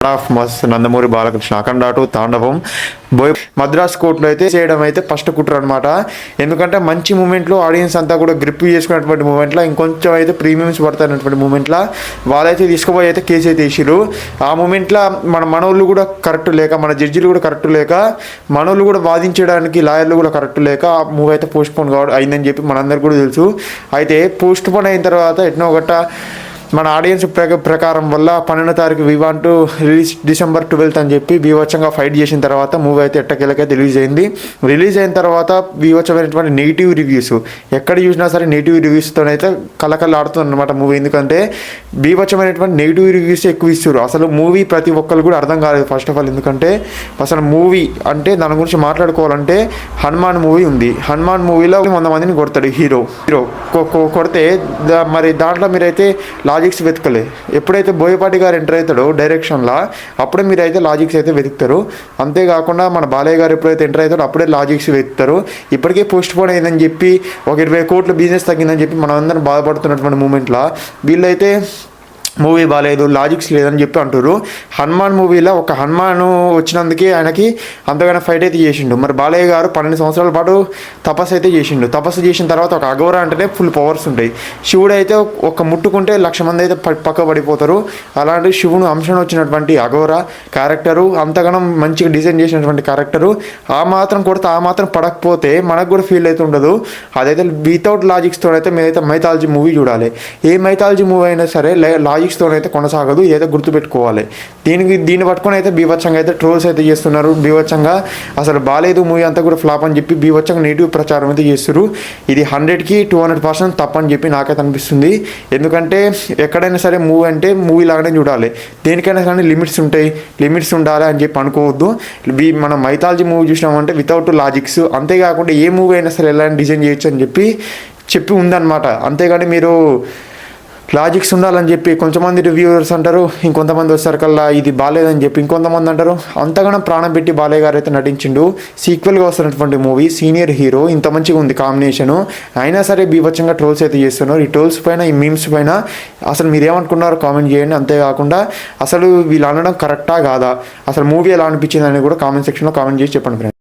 Of mass Nandamuri Balakrishna అఖండాటు తాండవం బోయ్ మద్రాస్ కోర్టులో అయితే చేయడం అయితే ఫస్ట్ కుట్ర అనమాట ఎందుకంటే మంచి మూమెంట్లో ఆడియన్స్ అంతా కూడా గ్రిప్ చేసుకున్నటువంటి మూమెంట్లో ఇంకొంచెం అయితే ప్రీమియమ్స్ పడతానటువంటి మూమెంట్లో వాళ్ళైతే తీసుకుపోయి అయితే కేసు అయితే వేసిరు ఆ మూమెంట్లో మన మనోళ్ళు కూడా కరెక్ట్ లేక మన జడ్జిలు కూడా కరెక్ట్ లేక మనోళ్ళు కూడా వాదించడానికి లాయర్లు కూడా కరెక్ట్ లేక ఆ మూవీ అయితే పోస్ట్ పోన్ కావడం అయిందని చెప్పి మనందరికీ కూడా తెలుసు. అయితే పోస్ట్ పోన్ అయిన తర్వాత ఎట్నో గట్ట మన ఆడియన్స్ ప్ర ప్రకారం వల్ల పన్నెండో తారీఖు వి అంటూ రిలీజ్ డిసెంబర్ ట్వెల్త్ అని చెప్పి బీవచ్చంగా ఫైట్ చేసిన తర్వాత మూవీ అయితే ఎట్టకేలకైతే రిలీజ్ అయింది. రిలీజ్ అయిన తర్వాత బీవచ్చమైనటువంటి నెగిటివ్ రివ్యూస్. ఎక్కడ చూసినా సరే నెగిటివ్ రివ్యూస్తోనైతే కలకల ఆడుతుంది అనమాట మూవీ. ఎందుకంటే బీవచ్చమైనటువంటి నెగిటివ్ రివ్యూస్ ఎక్కువ ఇస్తారు అసలు మూవీ ప్రతి ఒక్కరు కూడా అర్థం కాలేదు ఫస్ట్ ఆఫ్ ఆల్ ఎందుకంటే అసలు మూవీ అంటే దాని గురించి మాట్లాడుకోవాలంటే హనుమాన్ మూవీ ఉంది. హనుమాన్ మూవీలో వంద మందిని కొడతాడు హీరో. హీరో కొ- కొడితే దా- మరి దాంట్లో మీరైతే లాజిక్స్ వెతకలే. ఎప్పుడైతే బోయపాటి గారు ఎంటర్ అవుతాడో డైరెక్షన్లో అప్పుడే మీరు అయితే లాజిక్స్ అయితే వెతుకుతారు. అంతేకాకుండా మన బాలయ్య గారు ఎప్పుడైతే ఎంటర్ అవుతాడో అప్పుడే లాజిక్స్ వెతుకుతారు. ఇప్పటికే పోస్ట్ పోన్ అయిందని చెప్పి ఒక ఇరవై కోట్ల బిజినెస్ తగ్గిందని చెప్పి మనం అందరం బాధపడుతున్నటువంటి మూమెంట్లో వీళ్ళైతే మూవీ బాగాలేదు లాజిక్స్ లేదని చెప్పి అంటారు హనుమాన్ మూవీలో ఒక హనుమాన్ వచ్చినందుకే ఆయనకి అంతగానో ఫైట్ అయితే చేసిండు. మరి బాలయ్య గారు పన్నెండు సంవత్సరాల పాటు తపస్సు అయితే చేసిండు. తపస్సు చేసిన తర్వాత ఒక అఘోర అంటేనే ఫుల్ పవర్స్ ఉంటాయి. శివుడు అయితే ఒక ముట్టుకుంటే లక్ష మంది అయితే ప- పక్క పడిపోతారు. అలాంటి శివుడు అంశం వచ్చినటువంటి అఘోర క్యారెక్టరు అంతగానం మంచిగా డిజైన్ చేసినటువంటి క్యారెక్టరు ఆ మాత్రం కొడితే ఆ మాత్రం పడకపోతే మనకు కూడా ఫీల్ అయితే ఉండదు. అదైతే వితౌట్ లాజిక్స్తో అయితే మీరైతే మైథాలజీ మూవీ చూడాలి. ఏ మైథాలజీ మూవీ అయినా సరే లాజిక్ అయితే కొనసాగదు ఏదో గుర్తుపెట్టుకోవాలి. దీనికి దీన్ని పట్టుకొని అయితే బీభత్సంగా అయితే ట్రోల్స్ అయితే చేస్తున్నారు. బీభత్సంగా అసలు బాగాలేదు మూవీ అంతా కూడా ఫ్లాప్ అని చెప్పి బీభత్సంగా నెగిటివ్ ప్రచారం అయితే చేస్తారు ఇది హండ్రెడ్కి టూ హండ్రెడ్ పర్సెంట్ తప్పని చెప్పి నాకైతే అనిపిస్తుంది. ఎందుకంటే ఎక్కడైనా సరే మూవీ అంటే మూవీ లాగానే చూడాలి. దేనికైనా కానీ లిమిట్స్ ఉంటాయి. లిమిట్స్ ఉండాలి అని చెప్పి అనుకోవద్దు. మనం మైథాలజీ మూవీ చూసినామంటే వితౌట్ లాజిక్స్. అంతేకాకుండా ఏ మూవీ అయినా సరే ఎలా డిజైన్ చేయొచ్చు అని చెప్పి చెప్పి ఉందన్నమాట. అంతేగాని మీరు లాజిక్స్ ఉండాలని చెప్పి కొంతమంది రివ్యూవర్స్ అంటారు ఇంకొంతమంది వచ్చేసరికల్లా ఇది బాగాలేదని చెప్పి ఇంకొంతమంది అంటారు. అంతగానో ప్రాణం పెట్టి బాలయ్య గారు అయితే నటించిండు. సీక్వెల్గా వస్తున్నటువంటి మూవీ సీనియర్ హీరో ఇంత మంచిగా ఉంది కాంబినేషను అయినా సరే బీభత్సంగా ట్రోల్స్ అయితే చేస్తున్నారు. ఈ ట్రోల్స్ పైన ఈ మీమ్స్ పైన అసలు మీరు ఏమనుకున్నారు కామెంట్ చేయండి. అంతేకాకుండా అసలు వీళ్ళు అనడం కరెక్టా కాదా? అసలు మూవీ ఎలా అనిపించింది అని కూడా కామెంట్ సెక్షన్లో కామెంట్ చేసి చెప్పండి ఫ్రెండ్స్